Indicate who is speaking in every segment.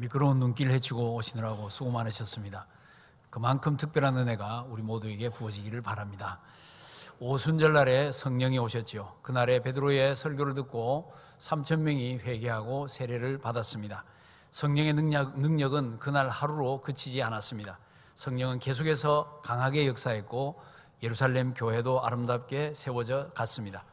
Speaker 1: 미끄러운 눈길 헤치고 오시느라고 수고 많으셨습니다. 그만큼 특별한 은혜가 우리 모두에게 부어지기를 바랍니다. 오순절 날에 성령이 오셨지요. 그날에 베드로의 설교를 듣고 3천 명이 회개하고 세례를 받았습니다. 성령의 능력, 능력은 그날 하루로 그치지 않았습니다. 성령은 계속해서 강하게 역사했고 예루살렘 교회도 아름답게 세워져 갔습니다.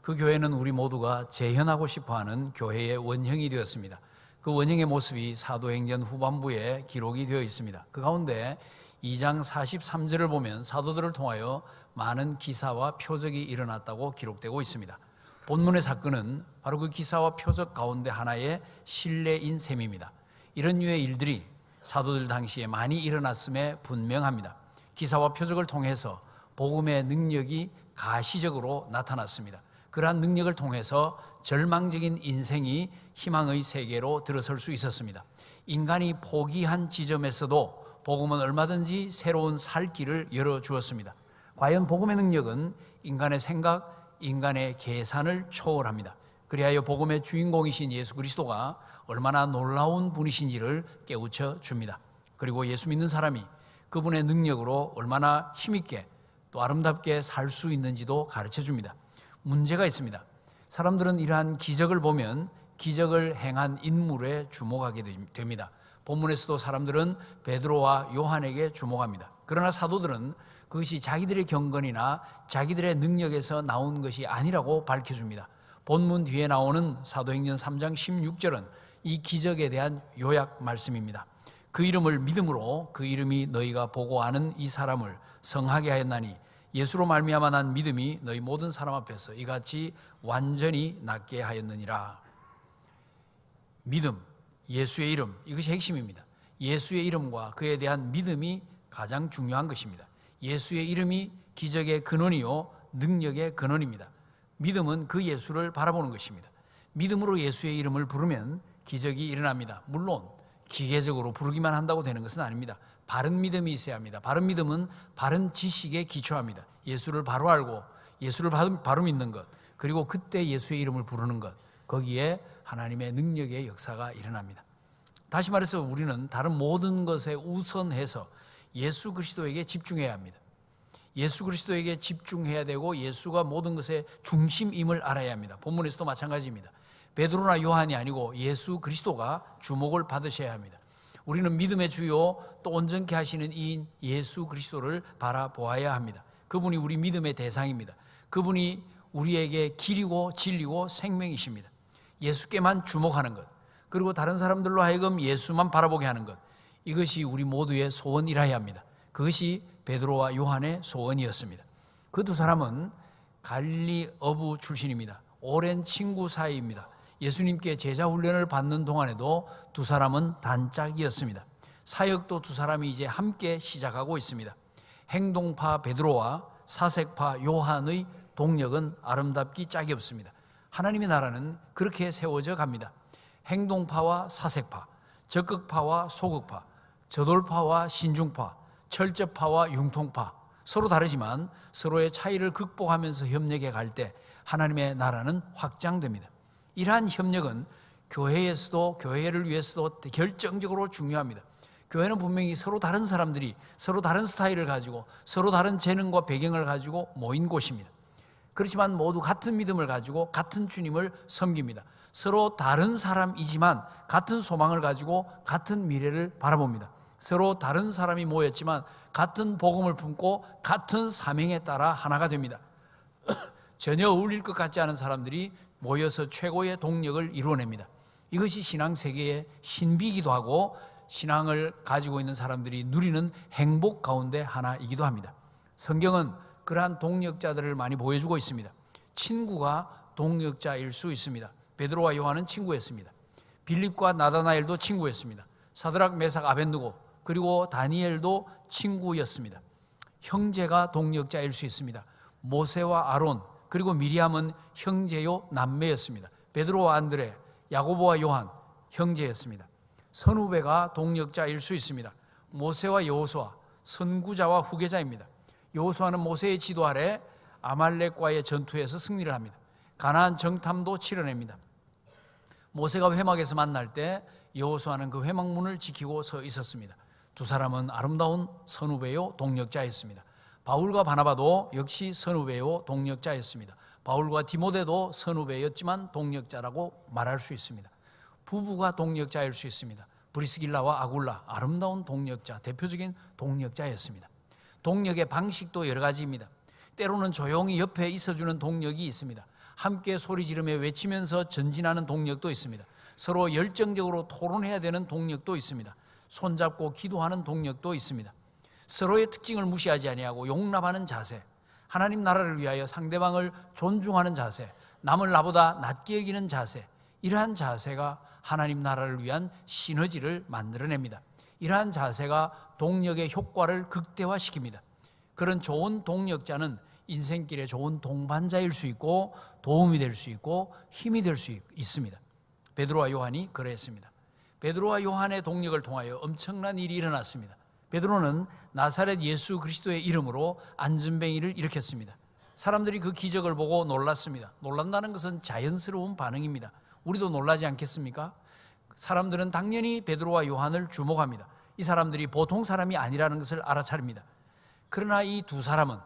Speaker 1: 그 교회는 우리 모두가 재현하고 싶어 하는 교회의 원형이 되었습니다. 그 원형의 모습이 사도행전 후반부에 기록이 되어 있습니다. 그 가운데 2장 43절을 보면 사도들을 통하여 많은 기사와 표적이 일어났다고 기록되고 있습니다. 본문의 사건은 바로 그 기사와 표적 가운데 하나의 신뢰인 셈입니다. 이런 류의 일들이 사도들 당시에 많이 일어났음에 분명합니다. 기사와 표적을 통해서 복음의 능력이 가시적으로 나타났습니다. 그러한 능력을 통해서 절망적인 인생이 희망의 세계로 들어설 수 있었습니다. 인간이 포기한 지점에서도 복음은 얼마든지 새로운 살 길을 열어 주었습니다. 과연 복음의 능력은 인간의 생각, 인간의 계산을 초월합니다. 그리하여 복음의 주인공이신 예수 그리스도가 얼마나 놀라운 분이신지를 깨우쳐 줍니다. 그리고 예수 믿는 사람이 그분의 능력으로 얼마나 힘있게 또 아름답게 살 수 있는지도 가르쳐 줍니다. 문제가 있습니다. 사람들은 이러한 기적을 보면 기적을 행한 인물에 주목하게 됩니다. 본문에서도 사람들은 베드로와 요한에게 주목합니다. 그러나 사도들은 그것이 자기들의 경건이나 자기들의 능력에서 나온 것이 아니라고 밝혀줍니다. 본문 뒤에 나오는 사도행전 3장 16절은 이 기적에 대한 요약 말씀입니다. 그 이름을 믿음으로 그 이름이 너희가 보고 아는 이 사람을 성하게 하였나니 예수로 말미암아 난 믿음이 너희 모든 사람 앞에서 이같이 완전히 낫게 하였느니라. 믿음, 예수의 이름 이것이 핵심입니다. 예수의 이름과 그에 대한 믿음이 가장 중요한 것입니다. 예수의 이름이 기적의 근원이요 능력의 근원입니다. 믿음은 그 예수를 바라보는 것입니다. 믿음으로 예수의 이름을 부르면 기적이 일어납니다. 물론 기계적으로 부르기만 한다고 되는 것은 아닙니다. 바른 믿음이 있어야 합니다. 바른 믿음은 바른 지식에 기초합니다. 예수를 바로 알고 예수를 바로 믿는 것, 그리고 그때 예수의 이름을 부르는 것, 거기에 하나님의 능력의 역사가 일어납니다. 다시 말해서 우리는 다른 모든 것에 우선해서 예수 그리스도에게 집중해야 합니다. 예수 그리스도에게 집중해야 되고 예수가 모든 것의 중심임을 알아야 합니다. 본문에서도 마찬가지입니다. 베드로나 요한이 아니고 예수 그리스도가 주목을 받으셔야 합니다. 우리는 믿음의 주요 또 온전케 하시는 이인 예수 그리스도를 바라보아야 합니다. 그분이 우리 믿음의 대상입니다. 그분이 우리에게 길이고 진리고 생명이십니다. 예수께만 주목하는 것, 그리고 다른 사람들로 하여금 예수만 바라보게 하는 것, 이것이 우리 모두의 소원이라야 합니다. 그것이 베드로와 요한의 소원이었습니다. 그 두 사람은 갈리 어부 출신입니다. 오랜 친구 사이입니다. 예수님께 제자 훈련을 받는 동안에도 두 사람은 단짝이었습니다. 사역도 두 사람이 이제 함께 시작하고 있습니다. 행동파 베드로와 사색파 요한의 동력은 아름답기 짝이 없습니다. 하나님의 나라는 그렇게 세워져 갑니다. 행동파와 사색파, 적극파와 소극파, 저돌파와 신중파, 철저파와 융통파 서로 다르지만 서로의 차이를 극복하면서 협력해 갈 때 하나님의 나라는 확장됩니다. 이러한 협력은 교회에서도 교회를 위해서도 결정적으로 중요합니다. 교회는 분명히 서로 다른 사람들이 서로 다른 스타일을 가지고 서로 다른 재능과 배경을 가지고 모인 곳입니다. 그렇지만 모두 같은 믿음을 가지고 같은 주님을 섬깁니다. 서로 다른 사람이지만 같은 소망을 가지고 같은 미래를 바라봅니다. 서로 다른 사람이 모였지만 같은 복음을 품고 같은 사명에 따라 하나가 됩니다. 전혀 어울릴 것 같지 않은 사람들이 모여서 최고의 동력을 이루어냅니다. 이것이 신앙 세계의 신비이기도 하고 신앙을 가지고 있는 사람들이 누리는 행복 가운데 하나이기도 합니다. 성경은 그러한 동력자들을 많이 보여주고 있습니다. 친구가 동력자일 수 있습니다. 베드로와 요한은 친구였습니다. 빌립과 나다나엘도 친구였습니다. 사드락, 메삭, 아벤누고 그리고 다니엘도 친구였습니다. 형제가 동력자일 수 있습니다. 모세와 아론 그리고 미리암은 형제요 남매였습니다. 베드로와 안드레, 야고보와 요한 형제였습니다. 선후배가 동력자일 수 있습니다. 모세와 여호수아 선구자와 후계자입니다. 여호수아는 모세의 지도 아래 아말렉과의 전투에서 승리를 합니다. 가나안 정탐도 치러냅니다. 모세가 회막에서 만날 때 여호수아는 그 회막문을 지키고 서 있었습니다. 두 사람은 아름다운 선후배요 동력자였습니다. 바울과 바나바도 역시 선후배요 동력자였습니다. 바울과 디모데도 선후배였지만 동력자라고 말할 수 있습니다. 부부가 동력자일 수 있습니다. 브리스길라와 아굴라 아름다운 동력자 대표적인 동력자였습니다. 동력의 방식도 여러 가지입니다. 때로는 조용히 옆에 있어주는 동력이 있습니다. 함께 소리 지르며 외치면서 전진하는 동력도 있습니다. 서로 열정적으로 토론해야 되는 동력도 있습니다. 손잡고 기도하는 동력도 있습니다. 서로의 특징을 무시하지 아니하고 용납하는 자세, 하나님 나라를 위하여 상대방을 존중하는 자세, 남을 나보다 낮게 여기는 자세, 이러한 자세가 하나님 나라를 위한 시너지를 만들어냅니다. 이러한 자세가 동력의 효과를 극대화시킵니다. 그런 좋은 동력자는 인생길에 좋은 동반자일 수 있고 도움이 될 수 있고 힘이 될 수 있습니다. 베드로와 요한이 그랬습니다. 베드로와 요한의 동력을 통하여 엄청난 일이 일어났습니다. 베드로는 나사렛 예수 그리스도의 이름으로 안전뱅이를 일으켰습니다. 사람들이 그 기적을 보고 놀랐습니다. 놀란다는 것은 자연스러운 반응입니다. 우리도 놀라지 않겠습니까? 사람들은 당연히 베드로와 요한을 주목합니다. 이 사람들이 보통 사람이 아니라는 것을 알아차립니다. 그러나 이 두 사람은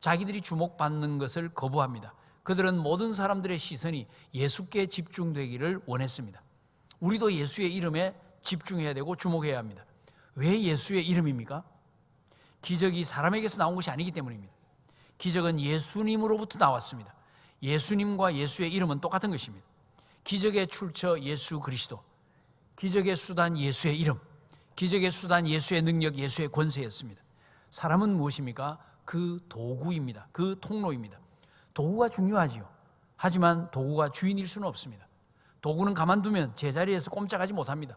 Speaker 1: 자기들이 주목받는 것을 거부합니다. 그들은 모든 사람들의 시선이 예수께 집중되기를 원했습니다. 우리도 예수의 이름에 집중해야 되고 주목해야 합니다. 왜 예수의 이름입니까? 기적이 사람에게서 나온 것이 아니기 때문입니다. 기적은 예수님으로부터 나왔습니다. 예수님과 예수의 이름은 똑같은 것입니다. 기적의 출처 예수 그리스도, 기적의 수단 예수의 이름, 기적의 수단 예수의 능력, 예수의 권세였습니다. 사람은 무엇입니까? 그 도구입니다. 그 통로입니다. 도구가 중요하지요. 하지만 도구가 주인일 수는 없습니다. 도구는 가만두면 제자리에서 꼼짝하지 못합니다.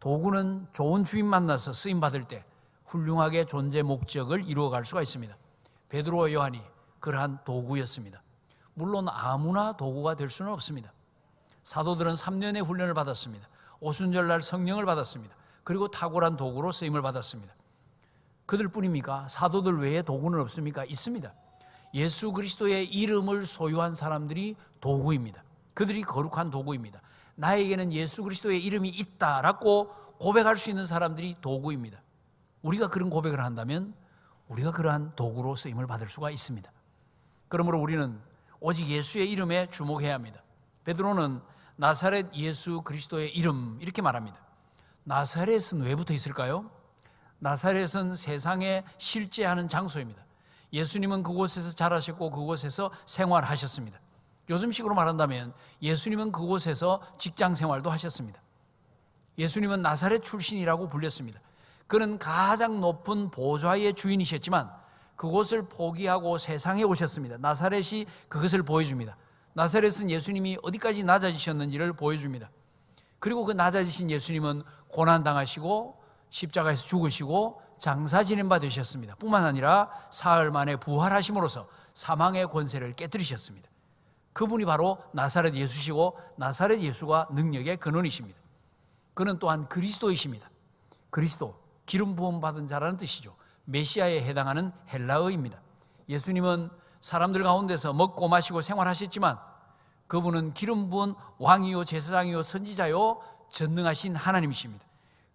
Speaker 1: 도구는 좋은 주인 만나서 쓰임 받을 때 훌륭하게 존재 목적을 이루어갈 수가 있습니다. 베드로와 요한이 그러한 도구였습니다. 물론 아무나 도구가 될 수는 없습니다. 사도들은 3년의 훈련을 받았습니다. 오순절날 성령을 받았습니다. 그리고 탁월한 도구로 쓰임을 받았습니다. 그들 뿐입니까? 사도들 외에 도구는 없습니까? 있습니다. 예수 그리스도의 이름을 소유한 사람들이 도구입니다. 그들이 거룩한 도구입니다. 나에게는 예수 그리스도의 이름이 있다라고 고백할 수 있는 사람들이 도구입니다. 우리가 그런 고백을 한다면 우리가 그러한 도구로 쓰임을 받을 수가 있습니다. 그러므로 우리는 오직 예수의 이름에 주목해야 합니다. 베드로는 나사렛 예수 그리스도의 이름 이렇게 말합니다. 나사렛은 왜 붙어 있을까요? 나사렛은 세상에 실제하는 장소입니다. 예수님은 그곳에서 자라셨고 그곳에서 생활하셨습니다. 요즘식으로 말한다면 예수님은 그곳에서 직장 생활도 하셨습니다. 예수님은 나사렛 출신이라고 불렸습니다. 그는 가장 높은 보좌의 주인이셨지만 그곳을 포기하고 세상에 오셨습니다. 나사렛이 그것을 보여줍니다. 나사렛은 예수님이 어디까지 낮아지셨는지를 보여줍니다. 그리고 그 낮아지신 예수님은 고난당하시고 십자가에서 죽으시고 장사 되셨습니다. 뿐만 아니라 사흘 만에 부활하심으로써 사망의 권세를 깨뜨리셨습니다. 그분이 바로 나사렛 예수시고 나사렛 예수가 능력의 근원이십니다. 그는 또한 그리스도이십니다. 그리스도, 기름 부음 받은 자라는 뜻이죠. 메시아에 해당하는 헬라어입니다. 예수님은 사람들 가운데서 먹고 마시고 생활하셨지만 그분은 기름 부은 왕이요 제사장이요 선지자요 전능하신 하나님이십니다.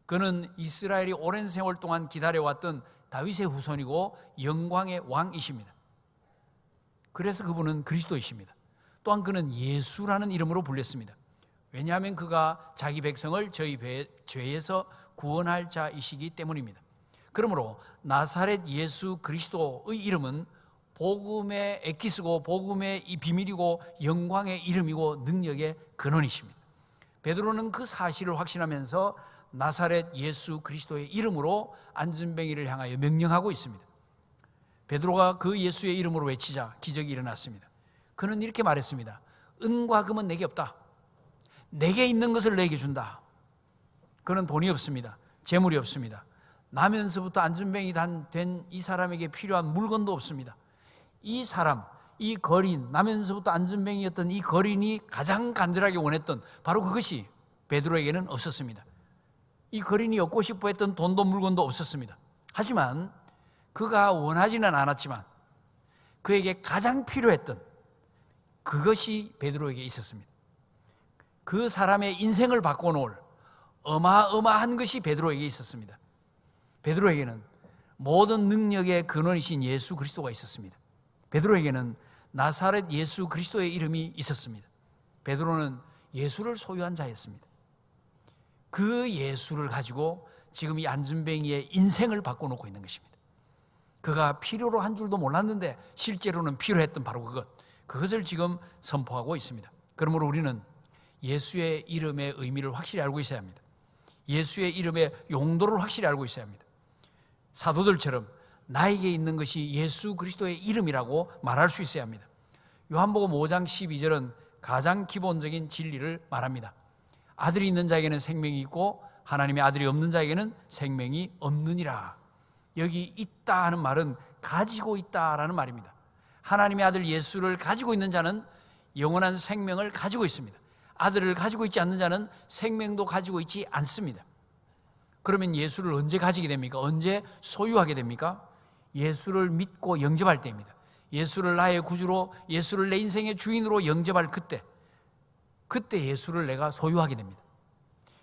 Speaker 1: 그는 이스라엘이 오랜 세월 동안 기다려왔던 다윗의 후손이고 영광의 왕이십니다. 그래서 그분은 그리스도이십니다. 또한 그는 예수라는 이름으로 불렸습니다. 왜냐하면 그가 자기 백성을 저희 죄에서 구원할 자이시기 때문입니다. 그러므로 나사렛 예수 그리스도의 이름은 복음의 에키스고 복음의 이 비밀이고 영광의 이름이고 능력의 근원이십니다. 베드로는 그 사실을 확신하면서 나사렛 예수 그리스도의 이름으로 안전뱅이를 향하여 명령하고 있습니다. 베드로가 그 예수의 이름으로 외치자 기적이 일어났습니다. 그는 이렇게 말했습니다. 은과 금은 내게 없다. 내게 있는 것을 내게 준다. 그는 돈이 없습니다. 재물이 없습니다. 나면서부터 안전뱅이 된 이 사람에게 필요한 물건도 없습니다. 이 사람, 이 거린, 나면서부터 안전뱅이였던 이 거린이 가장 간절하게 원했던 바로 그것이 베드로에게는 없었습니다. 이 거린이 얻고 싶어 했던 돈도 물건도 없었습니다. 하지만 그가 원하지는 않았지만 그에게 가장 필요했던 그것이 베드로에게 있었습니다. 그 사람의 인생을 바꿔놓을 어마어마한 것이 베드로에게 있었습니다. 베드로에게는 모든 능력의 근원이신 예수 그리스도가 있었습니다. 베드로에게는 나사렛 예수 그리스도의 이름이 있었습니다. 베드로는 예수를 소유한 자였습니다. 그 예수를 가지고 지금 이 안전뱅이의 인생을 바꿔놓고 있는 것입니다. 그가 필요로 한 줄도 몰랐는데 실제로는 필요했던 바로 그것. 그것을 지금 선포하고 있습니다. 그러므로 우리는 예수의 이름의 의미를 확실히 알고 있어야 합니다. 예수의 이름의 용도를 확실히 알고 있어야 합니다. 사도들처럼 나에게 있는 것이 예수 그리스도의 이름이라고 말할 수 있어야 합니다. 요한복음 5장 12절은 가장 기본적인 진리를 말합니다. 아들이 있는 자에게는 생명이 있고 하나님의 아들이 없는 자에게는 생명이 없느니라. 여기 있다 하는 말은 가지고 있다라는 말입니다. 하나님의 아들 예수를 가지고 있는 자는 영원한 생명을 가지고 있습니다. 아들을 가지고 있지 않는 자는 생명도 가지고 있지 않습니다. 그러면 예수를 언제 가지게 됩니까? 언제 소유하게 됩니까? 예수를 믿고 영접할 때입니다. 예수를 나의 구주로, 예수를 내 인생의 주인으로 영접할 그때, 그때 예수를 내가 소유하게 됩니다.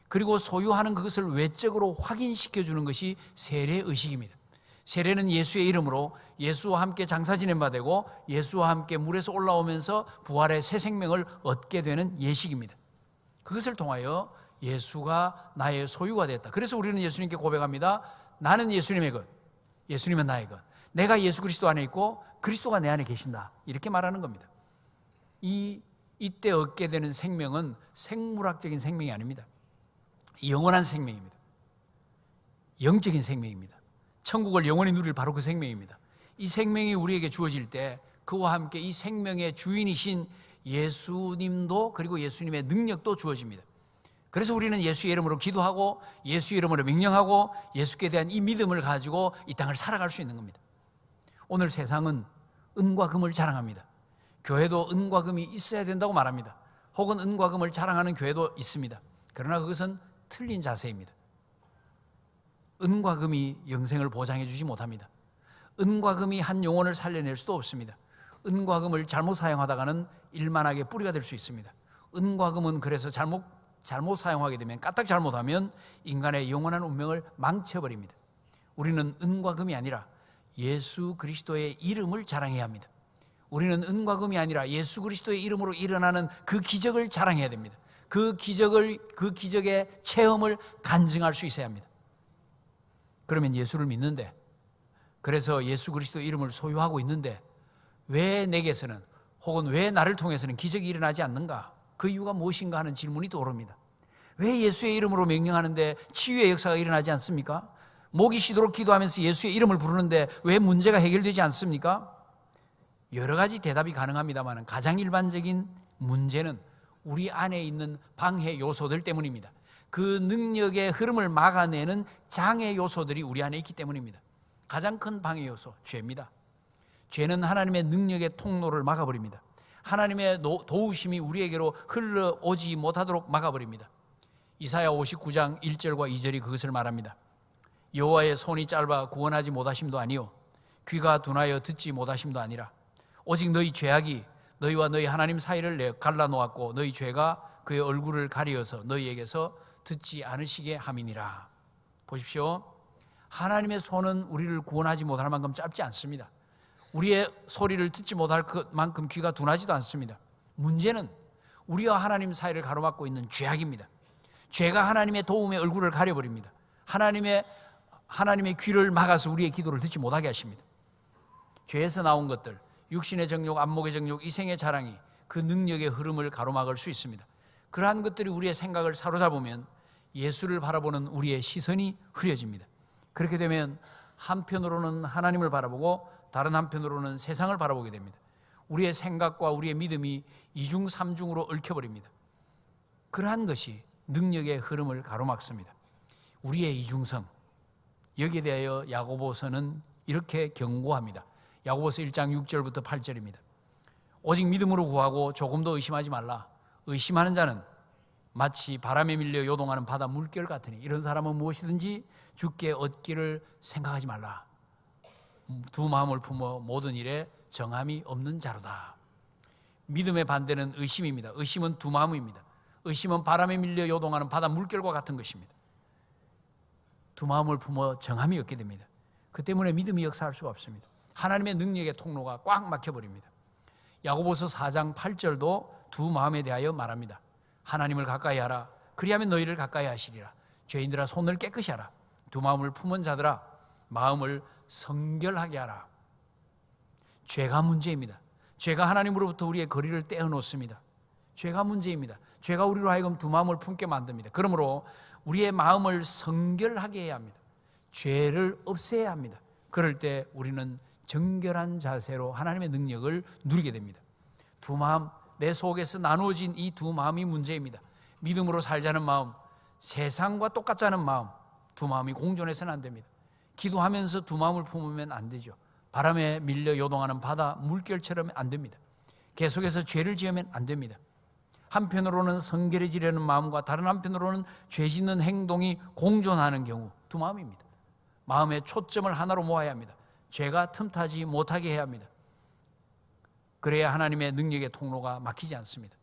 Speaker 1: 그리고 소유하는 그것을 외적으로 확인시켜 주는 것이 세례 의식입니다. 세례는 예수의 이름으로 예수와 함께 장사 지낸 바 되고 예수와 함께 물에서 올라오면서 부활의 새 생명을 얻게 되는 예식입니다. 그것을 통하여 예수가 나의 소유가 됐다. 그래서 우리는 예수님께 고백합니다. 나는 예수님의 것, 예수님은 나의 것. 내가 예수 그리스도 안에 있고 그리스도가 내 안에 계신다. 이렇게 말하는 겁니다. 이 이때 얻게 되는 생명은 생물학적인 생명이 아닙니다. 영원한 생명입니다. 영적인 생명입니다. 천국을 영원히 누릴 바로 그 생명입니다. 이 생명이 우리에게 주어질 때 그와 함께 이 생명의 주인이신 예수님도 그리고 예수님의 능력도 주어집니다. 그래서 우리는 예수의 이름으로 기도하고 예수의 이름으로 명령하고 예수께 대한 이 믿음을 가지고 이 땅을 살아갈 수 있는 겁니다. 오늘 세상은 은과 금을 자랑합니다. 교회도 은과 금이 있어야 된다고 말합니다. 혹은 은과 금을 자랑하는 교회도 있습니다. 그러나 그것은 틀린 자세입니다. 은과 금이 영생을 보장해 주지 못합니다. 은과 금이 한 영혼을 살려낼 수도 없습니다. 은과 금을 잘못 사용하다가는 일만하게 뿌리가 될 수 있습니다. 은과 금은 그래서 잘못 잘못 사용하게 되면 까딱 잘못하면 인간의 영원한 운명을 망쳐버립니다. 우리는 은과 금이 아니라 예수 그리스도의 이름을 자랑해야 합니다. 우리는 은과 금이 아니라 예수 그리스도의 이름으로 일어나는 그 기적을 자랑해야 됩니다. 그 기적을 그 기적의 체험을 간증할 수 있어야 합니다. 그러면 예수를 믿는데 그래서 예수 그리스도 이름을 소유하고 있는데 왜 내게서는 혹은 왜 나를 통해서는 기적이 일어나지 않는가? 그 이유가 무엇인가 하는 질문이 떠오릅니다. 왜 예수의 이름으로 명령하는데 치유의 역사가 일어나지 않습니까? 목이 쉬도록 기도하면서 예수의 이름을 부르는데 왜 문제가 해결되지 않습니까? 여러 가지 대답이 가능합니다만 가장 일반적인 문제는 우리 안에 있는 방해 요소들 때문입니다. 그 능력의 흐름을 막아내는 장애 요소들이 우리 안에 있기 때문입니다. 가장 큰 방해 요소, 죄입니다. 죄는 하나님의 능력의 통로를 막아버립니다. 하나님의 도우심이 우리에게로 흘러오지 못하도록 막아버립니다. 이사야 59장 1절과 2절이 그것을 말합니다. 여호와의 손이 짧아 구원하지 못하심도 아니요 귀가 둔하여 듣지 못하심도 아니라 오직 너희 죄악이 너희와 너희 하나님 사이를 갈라 놓았고 너희 죄가 그의 얼굴을 가리어서 너희에게서 듣지 않으시게 함이니라. 보십시오. 하나님의 손은 우리를 구원하지 못할 만큼 짧지 않습니다. 우리의 소리를 듣지 못할 만큼 귀가 둔하지도 않습니다. 문제는 우리와 하나님 사이를 가로막고 있는 죄악입니다. 죄가 하나님의 도움의 얼굴을 가려버립니다. 하나님의 하나님의 귀를 막아서 우리의 기도를 듣지 못하게 하십니다. 죄에서 나온 것들, 육신의 정욕, 안목의 정욕, 이생의 자랑이 그 능력의 흐름을 가로막을 수 있습니다. 그러한 것들이 우리의 생각을 사로잡으면 예수를 바라보는 우리의 시선이 흐려집니다. 그렇게 되면 한편으로는 하나님을 바라보고 다른 한편으로는 세상을 바라보게 됩니다. 우리의 생각과 우리의 믿음이 이중 삼중으로 얽혀버립니다. 그러한 것이 능력의 흐름을 가로막습니다. 우리의 이중성 여기에 대하여 야고보서는 이렇게 경고합니다. 야고보서 1장 6절부터 8절입니다. 오직 믿음으로 구하고 조금도 의심하지 말라. 의심하는 자는 마치 바람에 밀려 요동하는 바다 물결 같으니 이런 사람은 무엇이든지 죽게 얻기를 생각하지 말라. 두 마음을 품어 모든 일에 정함이 없는 자로다. 믿음의 반대는 의심입니다. 의심은 두 마음입니다. 의심은 바람에 밀려 요동하는 바다 물결과 같은 것입니다. 두 마음을 품어 정함이 없게 됩니다. 그 때문에 믿음이 역사할 수가 없습니다. 하나님의 능력의 통로가 꽉 막혀버립니다. 야고보서 4장 8절도 두 마음에 대하여 말합니다. 하나님을 가까이 하라. 그리하면 너희를 가까이 하시리라. 죄인들아 손을 깨끗이 하라. 두 마음을 품은 자들아 마음을 성결하게 하라. 죄가 문제입니다. 죄가 하나님으로부터 우리의 거리를 떼어 놓습니다. 죄가 문제입니다. 죄가 우리로 하여금 두 마음을 품게 만듭니다. 그러므로 우리의 마음을 성결하게 해야 합니다. 죄를 없애야 합니다. 그럴 때 우리는 정결한 자세로 하나님의 능력을 누리게 됩니다. 두 마음, 내 속에서 나누어진 이 두 마음이 문제입니다. 믿음으로 살자는 마음, 세상과 않은 마음, 두 마음이 공존해서는 안 됩니다. 기도하면서 두 마음을 품으면 안 되죠. 바람에 밀려 요동하는 바다 물결처럼 안 됩니다. 계속해서 죄를 지으면 안 됩니다. 한편으로는 성결해지려는 마음과 다른 한편으로는 죄 짓는 행동이 공존하는 경우 두 마음입니다. 마음의 초점을 하나로 모아야 합니다. 죄가 틈타지 못하게 해야 합니다. 그래야 하나님의 능력의 통로가 막히지 않습니다.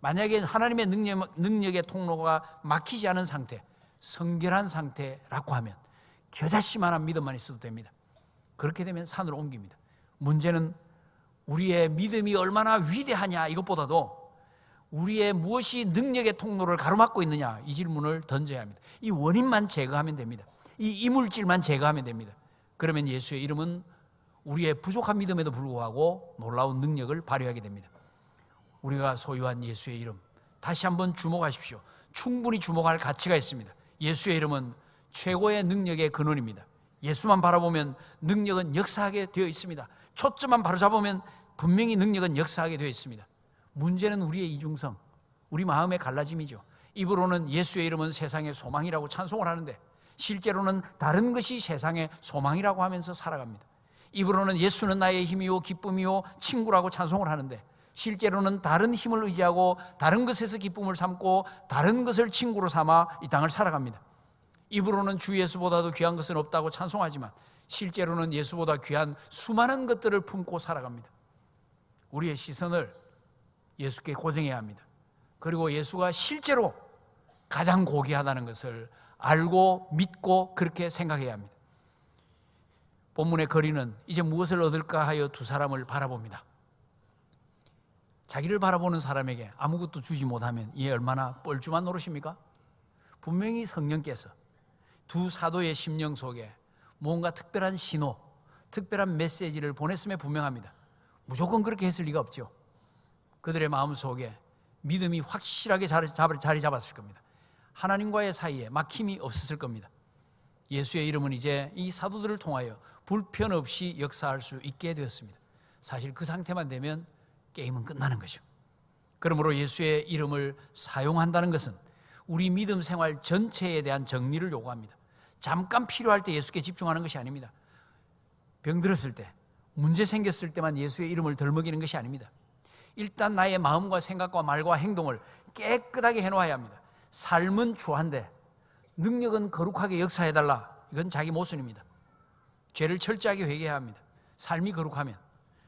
Speaker 1: 만약에 하나님의 능력, 능력의 통로가 막히지 않은 상태, 성결한 상태라고 하면 겨자씨만한 믿음만 있어도 됩니다. 그렇게 되면 산으로 옮깁니다. 문제는 우리의 믿음이 얼마나 위대하냐 이것보다도 우리의 무엇이 능력의 통로를 가로막고 있느냐 이 질문을 던져야 합니다. 이 원인만 제거하면 됩니다. 이 이물질만 제거하면 됩니다. 그러면 예수의 이름은 우리의 부족한 믿음에도 불구하고 놀라운 능력을 발휘하게 됩니다. 우리가 소유한 예수의 이름 다시 한번 주목하십시오. 충분히 주목할 가치가 있습니다. 예수의 이름은 최고의 능력의 근원입니다. 예수만 바라보면 능력은 역사하게 되어 있습니다. 초점만 바로 잡으면 분명히 능력은 역사하게 되어 있습니다. 문제는 우리의 이중성, 우리 마음의 갈라짐이죠. 입으로는 예수의 이름은 세상의 소망이라고 찬송을 하는데 실제로는 다른 것이 세상의 소망이라고 하면서 살아갑니다. 입으로는 예수는 나의 힘이요 기쁨이요 친구라고 찬송을 하는데 실제로는 다른 힘을 의지하고 다른 것에서 기쁨을 삼고 다른 것을 친구로 삼아 이 땅을 살아갑니다. 입으로는 주 예수보다도 귀한 것은 없다고 찬송하지만 실제로는 예수보다 귀한 수많은 것들을 품고 살아갑니다. 우리의 시선을 예수께 고정해야 합니다. 그리고 예수가 실제로 가장 고귀하다는 것을 알고 믿고 그렇게 생각해야 합니다. 본문의 거리는 이제 무엇을 얻을까 하여 두 사람을 바라봅니다. 자기를 바라보는 사람에게 아무것도 주지 못하면 이게 얼마나 뻘쭘한 노릇입니까? 분명히 성령께서 두 사도의 심령 속에 뭔가 특별한 신호, 특별한 메시지를 보냈음에 분명합니다. 무조건 그렇게 했을 리가 없죠. 그들의 마음 속에 믿음이 확실하게 자리, 잡았을 겁니다. 하나님과의 사이에 막힘이 없었을 겁니다. 예수의 이름은 이제 이 사도들을 통하여 불편 없이 역사할 수 있게 되었습니다. 사실 그 상태만 되면 게임은 끝나는 거죠. 그러므로 예수의 이름을 사용한다는 것은 우리 믿음 생활 전체에 대한 정리를 요구합니다. 잠깐 필요할 때 예수께 집중하는 것이 아닙니다. 병들었을 때, 문제 생겼을 때만 예수의 이름을 덜먹이는 것이 아닙니다. 일단 나의 마음과 생각과 말과 행동을 깨끗하게 해놓아야 합니다. 삶은 주한데 능력은 거룩하게 역사해달라. 이건 자기 모순입니다. 죄를 철저하게 회개해야 합니다. 삶이 거룩하면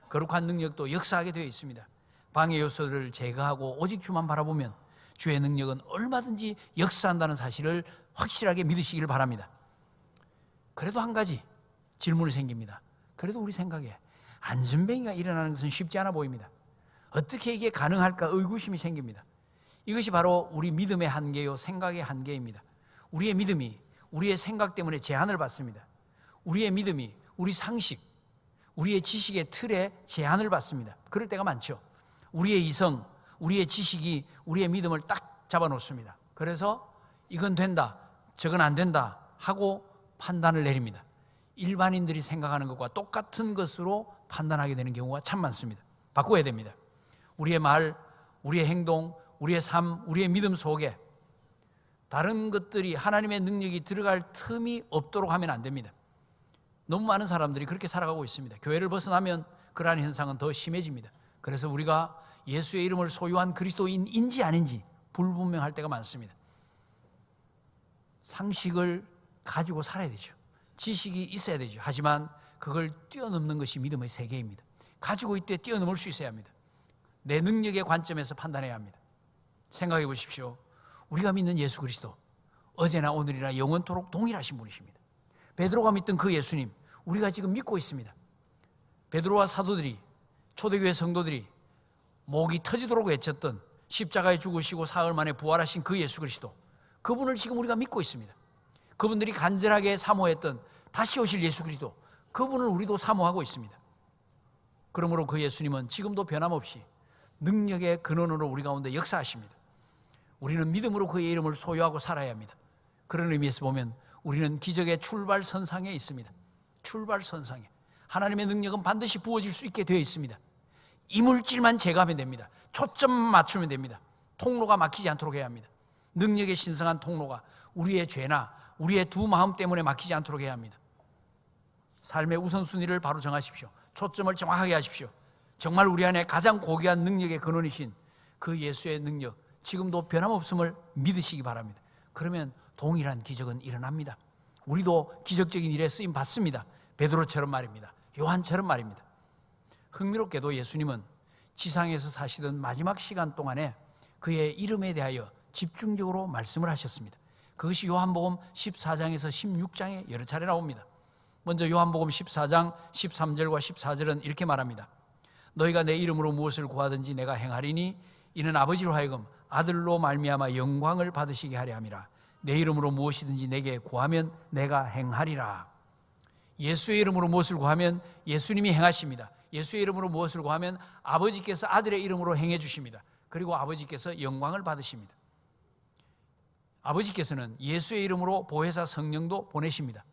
Speaker 1: 거룩한 능력도 역사하게 되어 있습니다. 방해 요소를 제거하고 오직 주만 바라보면 주의 능력은 얼마든지 역사한다는 사실을 확실하게 믿으시기를 바랍니다. 그래도 한 가지 질문이 생깁니다. 그래도 우리 생각에 안전뱅이가 일어나는 것은 쉽지 않아 보입니다. 어떻게 이게 가능할까 의구심이 생깁니다. 이것이 바로 우리 믿음의 한계요, 생각의 한계입니다. 우리의 믿음이 우리의 생각 때문에 제한을 받습니다. 우리의 믿음이 우리 상식, 우리의 지식의 틀에 제한을 받습니다. 그럴 때가 많죠. 우리의 이성, 우리의 지식이 우리의 믿음을 딱 잡아놓습니다. 그래서 이건 된다, 저건 안 된다 하고 판단을 내립니다. 일반인들이 생각하는 것과 똑같은 것으로 판단하게 되는 경우가 참 많습니다. 바꿔야 됩니다. 우리의 말, 우리의 행동, 우리의 삶, 우리의 믿음 속에 다른 것들이 하나님의 능력이 들어갈 틈이 없도록 하면 안 됩니다. 너무 많은 사람들이 그렇게 살아가고 있습니다. 교회를 벗어나면 그러한 현상은 더 심해집니다. 그래서 우리가 예수의 이름을 소유한 그리스도인인지 아닌지 불분명할 때가 많습니다. 상식을 가지고 살아야 되죠. 지식이 있어야 되죠. 하지만 그걸 뛰어넘는 것이 믿음의 세계입니다. 가지고 있되 뛰어넘을 수 있어야 합니다. 내 능력의 관점에서 판단해야 합니다. 생각해 보십시오. 우리가 믿는 예수 그리스도 어제나 오늘이나 영원토록 동일하신 분이십니다. 베드로가 믿던 그 예수님 우리가 지금 믿고 있습니다. 베드로와 사도들이 초대교회 성도들이 목이 터지도록 외쳤던 십자가에 죽으시고 사흘 만에 부활하신 그 예수 그리스도 그분을 지금 우리가 믿고 있습니다. 그분들이 간절하게 사모했던 다시 오실 예수 그리스도 그분을 우리도 사모하고 있습니다. 그러므로 그 예수님은 지금도 변함없이 능력의 근원으로 우리 가운데 역사하십니다. 우리는 믿음으로 그의 이름을 소유하고 살아야 합니다. 그런 의미에서 보면 우리는 기적의 출발선상에 있습니다. 출발선상에. 하나님의 능력은 반드시 부어질 수 있게 되어 있습니다. 이물질만 제거하면 됩니다. 초점만 맞추면 됩니다. 통로가 막히지 않도록 해야 합니다. 능력의 신성한 통로가 우리의 죄나 우리의 두 마음 때문에 막히지 않도록 해야 합니다. 삶의 우선순위를 바로 정하십시오. 초점을 정확하게 하십시오. 정말 우리 안에 가장 고귀한 능력의 근원이신 그 예수의 능력, 지금도 변함없음을 믿으시기 바랍니다. 그러면 동일한 기적은 일어납니다. 우리도 기적적인 일에 쓰임 받습니다. 베드로처럼 말입니다. 요한처럼 말입니다. 흥미롭게도 예수님은 지상에서 사시던 마지막 시간 동안에 그의 이름에 대하여 집중적으로 말씀을 하셨습니다. 그것이 요한복음 14장에서 16장에 여러 차례 나옵니다. 먼저 요한복음 14장 13절과 14절은 이렇게 말합니다. 너희가 내 이름으로 무엇을 구하든지 내가 행하리니 이는 아버지로 하여금 아들로 말미암아 영광을 받으시게 하려 함이라. 내 이름으로 무엇이든지 내게 구하면 내가 행하리라. 예수의 이름으로 무엇을 구하면 예수님이 행하십니다. 예수의 이름으로 무엇을 구하면 아버지께서 아들의 이름으로 행해 주십니다. 그리고 아버지께서 영광을 받으십니다. 아버지께서는 예수의 이름으로 보혜사 성령도 보내십니다.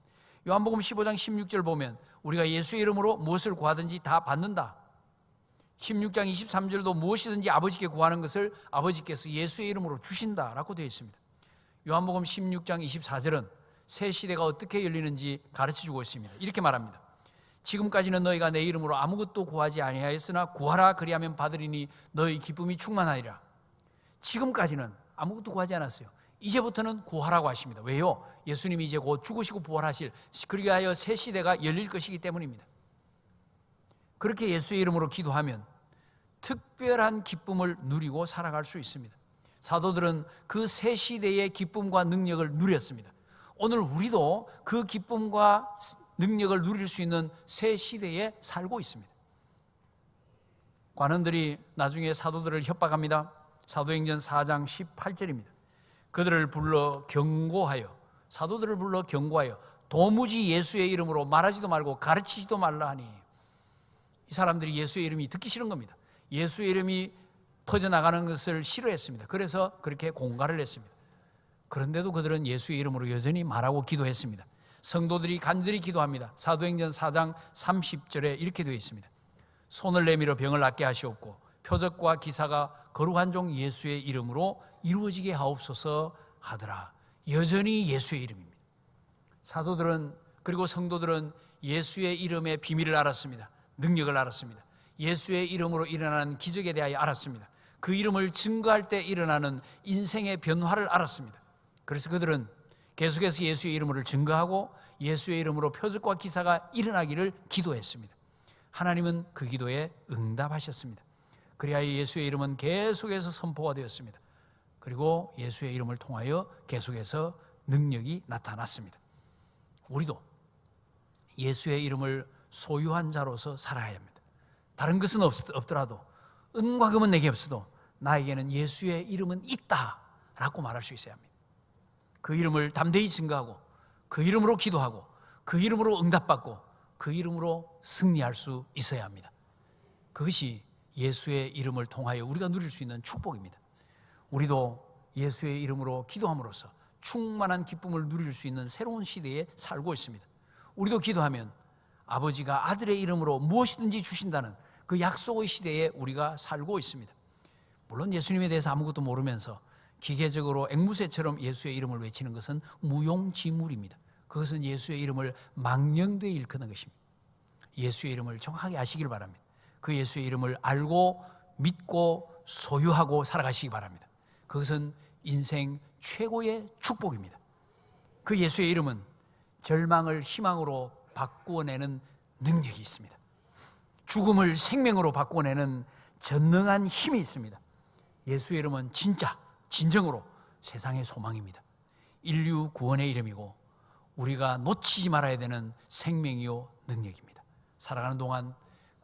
Speaker 1: 요한복음 15장 16절 보면 우리가 예수의 이름으로 무엇을 구하든지 다 받는다. 16장 23절도 무엇이든지 아버지께 구하는 것을 아버지께서 예수의 이름으로 주신다라고 되어 있습니다. 요한복음 16장 24절은 새 시대가 어떻게 열리는지 가르쳐 주고 있습니다. 이렇게 말합니다. 지금까지는 너희가 내 이름으로 아무것도 구하지 아니하였으나 구하라 그리하면 받으리니 너희 기쁨이 충만하리라. 지금까지는 아무것도 구하지 않았어요. 이제부터는 구하라고 하십니다. 왜요? 예수님이 이제 곧 죽으시고 부활하실 그리하여 그러니까 새 시대가 열릴 것이기 때문입니다. 그렇게 예수의 이름으로 기도하면 특별한 기쁨을 누리고 살아갈 수 있습니다. 사도들은 그 새 시대의 기쁨과 능력을 누렸습니다. 오늘 우리도 그 기쁨과 능력을 누릴 수 있는 새 시대에 살고 있습니다. 관원들이 나중에 사도들을 협박합니다. 사도행전 4장 18절입니다. 그들을 불러 경고하여 사도들을 불러 경고하여 도무지 예수의 이름으로 말하지도 말고 가르치지도 말라 하니 이 사람들이 예수의 이름이 듣기 싫은 겁니다. 예수의 이름이 퍼져나가는 것을 싫어했습니다. 그래서 그렇게 공갈을 했습니다. 그런데도 그들은 예수의 이름으로 여전히 말하고 기도했습니다. 성도들이 간절히 기도합니다. 사도행전 4장 30절에 이렇게 되어 있습니다. 손을 내밀어 병을 낫게 하시옵고 표적과 기사가 거룩한 종 예수의 이름으로 이루어지게 하옵소서 하더라. 여전히 예수의 이름입니다. 사도들은 그리고 성도들은 예수의 이름의 비밀을 알았습니다. 능력을 알았습니다. 예수의 이름으로 일어나는 기적에 대하여 알았습니다. 그 이름을 증거할 때 일어나는 인생의 변화를 알았습니다. 그래서 그들은 계속해서 예수의 이름을 증거하고 예수의 이름으로 표적과 기사가 일어나기를 기도했습니다. 하나님은 그 기도에 응답하셨습니다. 그리하여 예수의 이름은 계속해서 선포가 되었습니다. 그리고 예수의 이름을 통하여 계속해서 능력이 나타났습니다. 우리도 예수의 이름을 소유한 자로서 살아야 합니다. 다른 것은 없, 더라도 은과 금은 내게 없어도 나에게는 예수의 이름은 있다라고 말할 수 있어야 합니다. 그 이름을 담대히 증거하고 그 이름으로 기도하고 그 이름으로 응답받고 그 이름으로 승리할 수 있어야 합니다. 그것이 예수의 이름을 통하여 우리가 누릴 수 있는 축복입니다. 우리도 예수의 이름으로 기도함으로써 충만한 기쁨을 누릴 수 있는 새로운 시대에 살고 있습니다. 우리도 기도하면 아버지가 아들의 이름으로 무엇이든지 주신다는 그 약속의 시대에 우리가 살고 있습니다. 물론 예수님에 대해서 아무것도 모르면서 기계적으로 앵무새처럼 예수의 이름을 외치는 것은 무용지물입니다. 그것은 예수의 이름을 망령되이 일컫는 것입니다. 예수의 이름을 정확하게 아시길 바랍니다. 그 예수의 이름을 알고 믿고 소유하고 살아가시기 바랍니다. 그것은 인생 최고의 축복입니다. 그 예수의 이름은 절망을 희망으로 바꾸어내는 능력이 있습니다. 죽음을 생명으로 바꾸어내는 전능한 힘이 있습니다. 예수의 이름은 진짜 진정으로 세상의 소망입니다. 인류 구원의 이름이고 우리가 놓치지 말아야 되는 생명이요 능력입니다. 살아가는 동안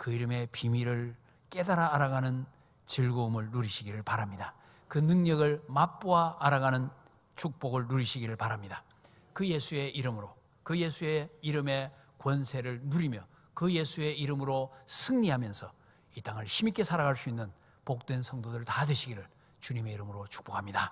Speaker 1: 그 이름의 비밀을 깨달아 알아가는 즐거움을 누리시기를 바랍니다. 그 능력을 맛보아 알아가는 축복을 누리시기를 바랍니다. 그 예수의 이름으로 그 예수의 이름의 권세를 누리며 그 예수의 이름으로 승리하면서 이 땅을 힘있게 살아갈 수 있는 복된 성도들 다 되시기를 주님의 이름으로 축복합니다.